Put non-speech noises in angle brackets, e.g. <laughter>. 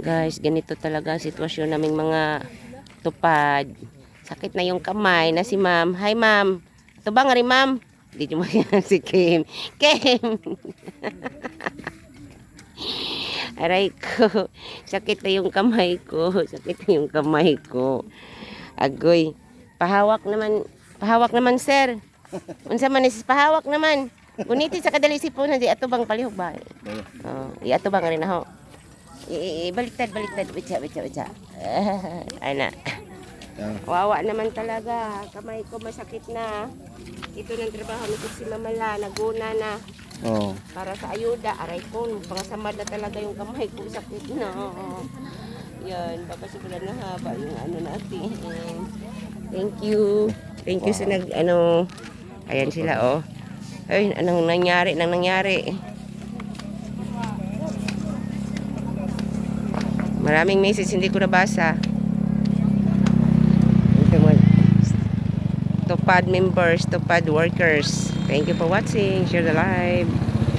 Guys, ganito talaga ang sitwasyon naming mga tupad. Sakit na yung kamay na si ma'am. Hi ma'am. Ito ba nga rin ma'am? Hindi mo <laughs> yan si Kim. Kim! <laughs> Aray ko. Sakit na yung kamay ko. Sakit na yung kamay ko. Agoy. Pahawak naman. Pahawak naman, sir. Unsa man is pahawak naman. Guniti sa kadali sipunan di ato bang palihog ba? Oh, i ato bang rin ho. I, baliktad, baliktad. Witsa, witsa, witsa. <laughs> Ana. Wawa naman talaga. Kamay ko masakit na. Ito ng trabaho nito si Mamala. Naguna na. Oo. Para sa ayuda. Aray ko. Pangasamad na talaga yung kamay ko. Sakit na. Yan. Baka siguro na haba yung ano natin. Thank you. Thank you sa nag ano. Ayan sila oh. Ay, anong nangyari? Nang nangyari? Maraming message hindi ko nabasa. Tupad members, Tupad workers. Thank you for watching. Share the live.